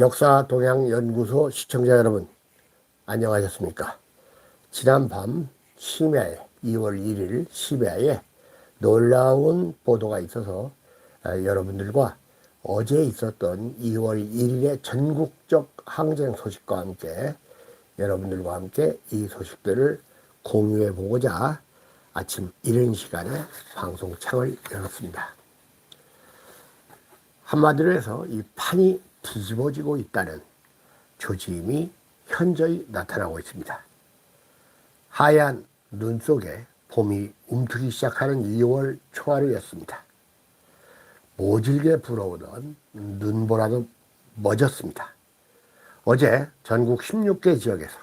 역사 동양 연구소 시청자 여러분 안녕하셨습니까? 지난 밤 심야에 2월 1일 심야에 놀라운 보도가 있어서 아, 여러분들과 어제 있었던 2월 1일의 전국적 항쟁 소식과 함께 여러분들과 함께 이 소식들을 공유해 보고자 아침 이른 시간에 방송창을 열었습니다. 한마디로 해서 이 판이 뒤집어지고 있다는 조짐이 현저히 나타나고 있습니다. 하얀 눈 속에 봄이 움트기 시작하는 2월 초하루였습니다. 모질게 불어오던 눈보라도 멎었습니다. 어제 전국 16개 지역에서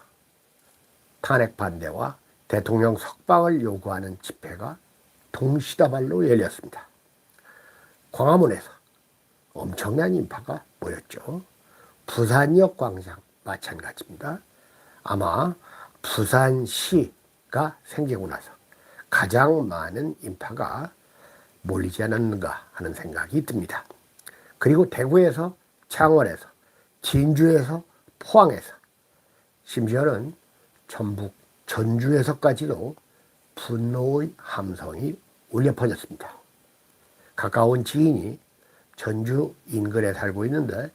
탄핵 반대와 대통령 석방을 요구하는 집회가 동시다발로 열렸습니다. 광화문에서 엄청난 인파가 모였죠. 부산역 광장 마찬가지입니다. 아마 부산시가 생기고 나서 가장 많은 인파가 몰리지 않았는가 하는 생각이 듭니다. 그리고 대구에서 창원에서 진주에서 포항에서 심지어는 전북 전주에서까지도 분노의 함성이 울려 퍼졌습니다. 가까운 지인이 전주 인근에 살고 있는데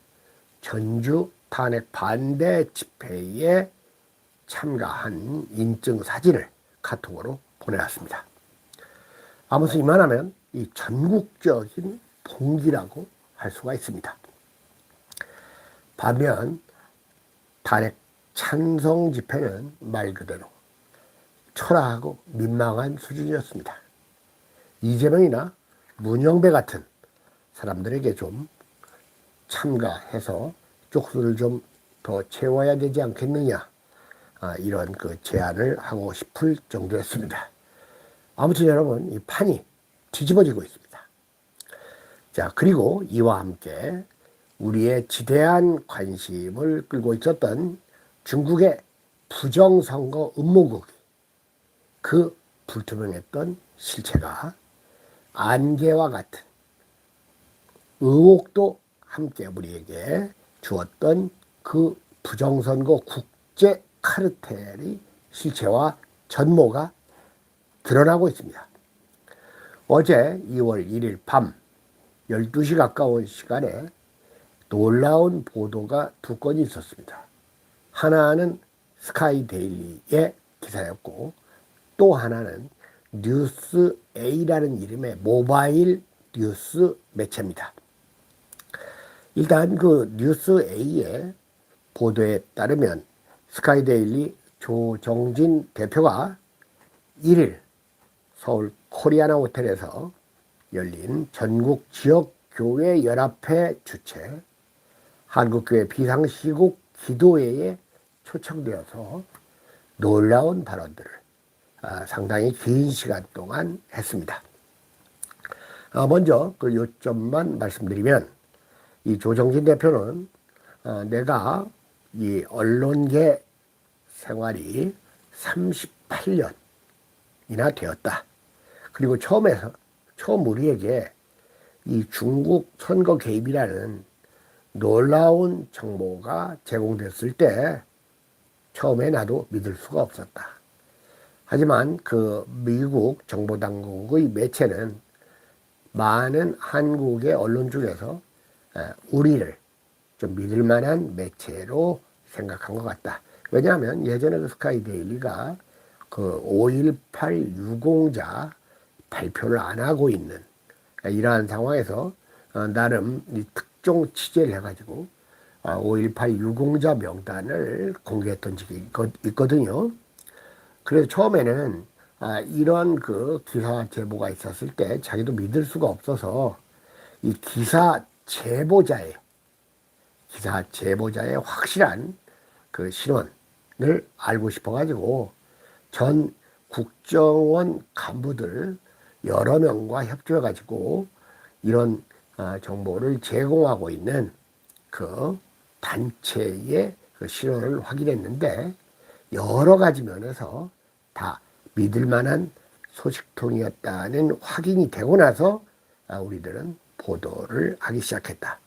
전주 탄핵 반대 집회에 참가한 인증 사진을 카톡으로 보내왔습니다. 아무튼 이만하면 이 전국적인 봉기라고 할 수가 있습니다. 반면 탄핵 찬성 집회는 말 그대로 초라하고 민망한 수준이었습니다. 이재명이나 문영배 같은 사람들에게 좀 참가해서 쪽수를 좀 더 채워야 되지 않겠느냐 아, 이런 그 제안을 하고 싶을 정도였습니다. 아무튼 여러분 이 판이 뒤집어지고 있습니다. 자 그리고 이와 함께 우리의 지대한 관심을 끌고 있었던 중국의 부정선거 음모국 그 불투명했던 실체가 안개와 같은 의혹도 함께 우리에게 주었던 그 부정선거 국제 카르텔의 실체와 전모가 드러나고 있습니다. 어제 2월 1일 밤 12시 가까운 시간에 놀라운 보도가 두 건이 있었습니다. 하나는 스카이 데일리의 기사였고 또 하나는 뉴스 A라는 이름의 모바일 뉴스 매체입니다. 일단 그 뉴스 A의 보도에 따르면 스카이데일리 조정진 대표가 1일 서울 코리아나 호텔에서 열린 전국 지역 교회 연합회 주최 한국교회 비상시국 기도회에 초청되어서 놀라운 발언들을 아, 상당히 긴 시간 동안 했습니다. 아, 먼저 그 요점만 말씀드리면 이 조정진 대표는 어, 내가 이 언론계 생활이 38년이나 되었다. 그리고 처음에서 처음 우리에게 이 중국 선거 개입이라는 놀라운 정보가 제공됐을 때 처음에 나도 믿을 수가 없었다. 하지만 그 미국 정보당국의 매체는 많은 한국의 언론 중에서 우리를 좀 믿을 만한 매체로 생각한 것 같다. 왜냐하면 예전에 그 스카이데일리가 그 5.18 유공자 발표를 안 하고 있는 이러한 상황에서 어, 나름 특종 취재를 해가지고 5.18 어, 유공자 명단을 공개했던 적이 있거든요. 그래서 처음에는 아, 이런 그 기사 제보가 있었을 때 자기도 믿을 수가 없어서 이 기사 제보자의 기사 제보자의 확실한 그 신원을 알고 싶어가지고 전 국정원 간부들 여러 명과 협조해가지고 이런 어, 정보를 제공하고 있는 그 단체의 그 신원을 확인했는데 여러 가지 면에서 다 믿을 만한 소식통이었다는 확인이 되고 나서 아, 우리들은 보도를 하기 시작했다.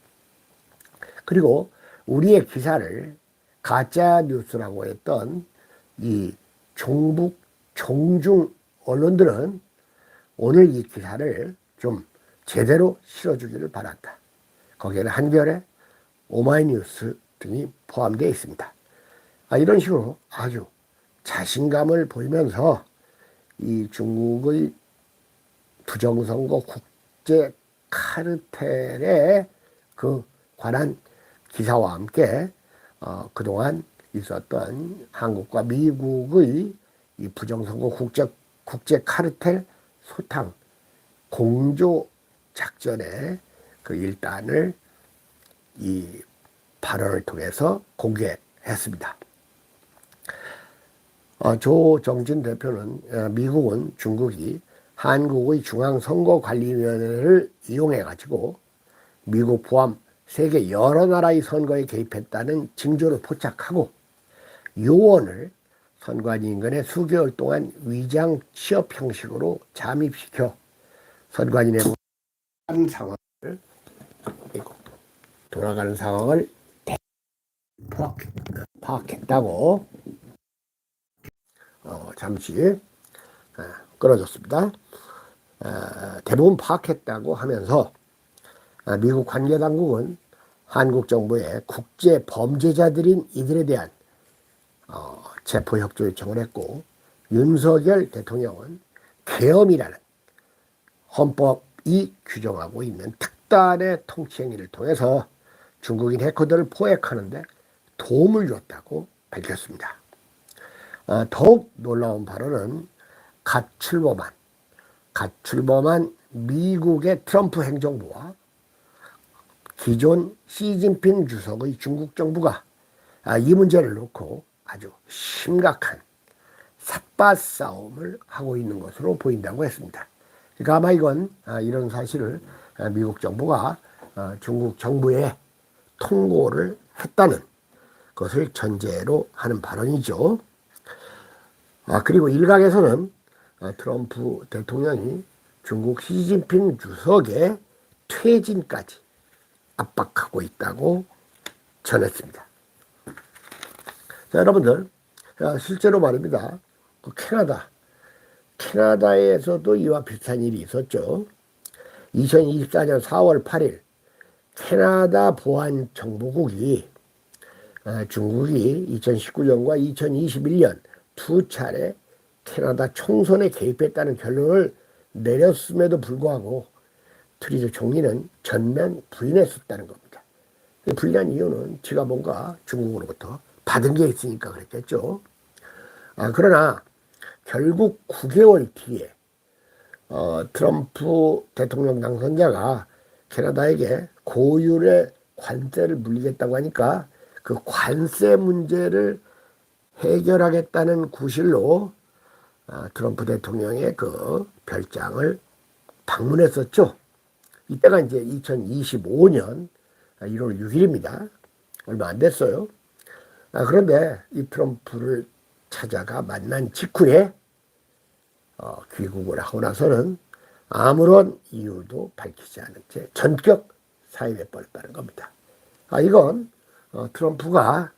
그리고 우리의 기사를 가짜 뉴스라고 했던 이 종북 종중 언론들은 오늘 이 기사를 좀 제대로 실어주기를 바란다. 거기에는 한겨레, 오마이뉴스 등이 포함되어 있습니다. 아, 이런 식으로 아주 자신감을 보이면서 이 중국의 부정선거 국제 카르텔에 그 관한 기사와 함께 어, 그동안 있었던 한국과 미국의 이 부정선거 국제 국제 카르텔 소탕 공조 작전의 그 일단을 이 발언을 통해서 공개했습니다. 어, 조정진 대표는 어, 미국은 중국이 한국의 중앙선거관리위원회를 이용해 가지고 미국 포함 세계 여러 나라의 선거에 개입했다는 징조를 포착하고 요원을 선관 인근에 수개월 동안 위장 취업 형식으로 잠입시켜 선관인의 상황을 돌아가는 상황을 파악, 파악했다고. 어, 잠시 아, 끊어졌습니다. 아, 대부분 파악했다고 하면서 아, 미국 관계 당국은 한국 정부에 국제 범죄자들인 이들에 대한 어, 체포 협조 요청을 했고 윤석열 대통령은 계엄이라는 헌법이 규정하고 있는 특단의 통치 행위를 통해서 중국인 해커들을 포획하는데 도움을 줬다고 밝혔습니다. 어, 더욱 놀라운 발언은 갓 출범한 갓 출범한 미국의 트럼프 행정부와 기존 시진핑 주석의 중국 정부가 아, 이 문제를 놓고 아주 심각한 삿바 싸움을 하고 있는 것으로 보인다고 했습니다. 그러니까 아마 이건 아, 이런 사실을 아, 미국 정부가 중국 정부에 통고를 했다는 것을 전제로 하는 발언이죠. 아, 그리고 일각에서는 트럼프 대통령이 중국 시진핑 주석의 퇴진까지 압박하고 있다고 전했습니다. 자, 여러분들, 실제로 말입니다. 그 캐나다, 캐나다에서도 이와 비슷한 일이 있었죠. 2024년 4월 8일, 캐나다 보안정보국이 아, 중국이 2019년과 2021년 두 차례 캐나다 총선에 개입했다는 결론을 내렸음에도 불구하고 트리저 총리는 전면 부인했었다는 겁니다. 부인한 이유는 지가 뭔가 중국으로부터 받은 게 있으니까 그랬겠죠. 아, 그러나 결국 9개월 뒤에 어, 트럼프 대통령 당선자가 캐나다에게 고율의 관세를 물리겠다고 하니까 그 관세 문제를 해결하겠다는 구실로 어, 트럼프 대통령의 그 별장을 방문했었죠. 이때가 이제 2025년 1월 6일입니다. 얼마 안 됐어요. 아, 그런데 이 트럼프를 찾아가 만난 직후에 어, 귀국을 하고 나서는 아무런 이유도 밝히지 않은 채 전격 사임해 버렸다는 겁니다. 아, 이건 어, 트럼프가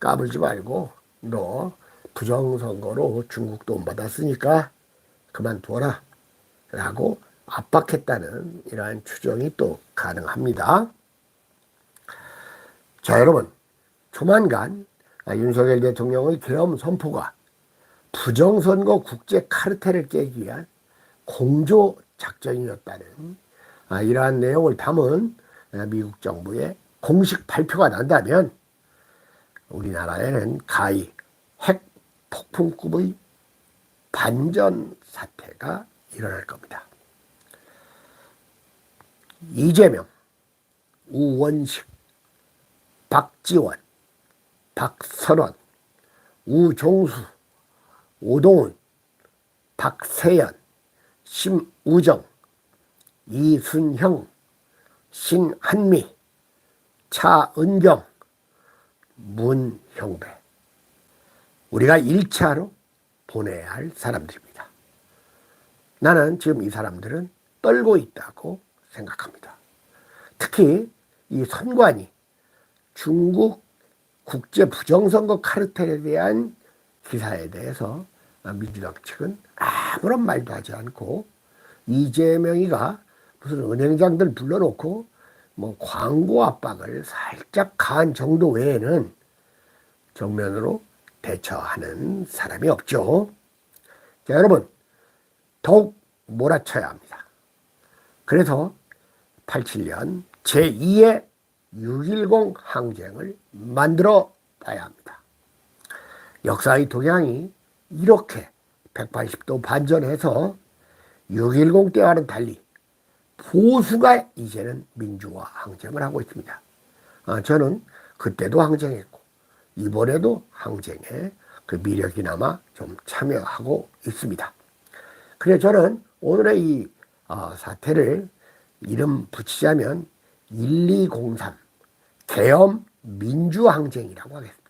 까불지 말고 너 부정선거로 중국 돈 받았으니까 그만둬라 라고 압박했다는 이러한 추정이 또 가능합니다. 자, 여러분. 조만간 윤석열 대통령의 계엄 선포가 부정선거 국제 카르텔을 깨기 위한 공조 작전이었다는 아, 이러한 내용을 담은 미국 정부의 공식 발표가 난다면 우리나라에는 가히 핵 폭풍급의 반전 사태가 일어날 겁니다. 이재명, 우원식, 박지원, 박선원, 우종수, 오동훈, 박세연, 심우정, 이순형, 신한미, 차은경, 문형배. 우리가 1차로 보내야 할 사람들입니다. 나는 지금 이 사람들은 떨고 있다고 생각합니다. 특히 이 선관위 중국 국제 부정선거 카르텔에 대한 기사에 대해서 민주당 측은 아무런 말도 하지 않고 이재명이가 무슨 은행장들 불러놓고 뭐 광고 압박을 살짝 가한 정도 외에는 정면으로 대처하는 사람이 없죠. 자, 여러분, 더욱 몰아쳐야 합니다. 그래서 87년 제2의 6.10 항쟁을 만들어 봐야 합니다. 역사의 동향이 이렇게 180도 반전해서 6.10 때와는 달리 보수가 이제는 민주화 항쟁을 하고 있습니다. 아, 저는 그때도 항쟁했고 이번에도 항쟁에 그 미력이나마 좀 참여하고 있습니다. 그래 저는 오늘의 이 어, 사태를 이름 붙이자면 1203 계엄 민주항쟁이라고 하겠습니다.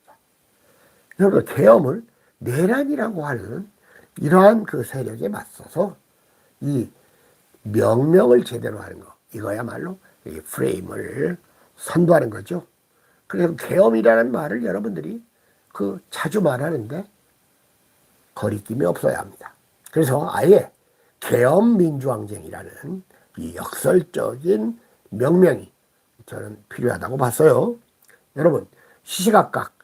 여러분 계엄을 내란이라고 하는 이러한 그 세력에 맞서서 이 명령을 제대로 하는 거 이거야말로 이 프레임을 선도하는 거죠. 그래서 계엄이라는 말을 여러분들이 그 자주 말하는데 거리낌이 없어야 합니다. 그래서 아예 계엄 민주항쟁이라는 이 역설적인 명명이 저는 필요하다고 봤어요. 여러분 시시각각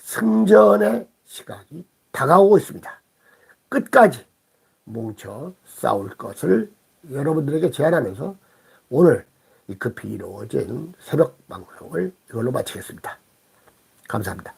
승전의 시각이 다가오고 있습니다. 끝까지 뭉쳐 싸울 것을 여러분들에게 제안하면서 오늘 이 급히 이루어진 새벽 방송을 이걸로 마치겠습니다. 감사합니다.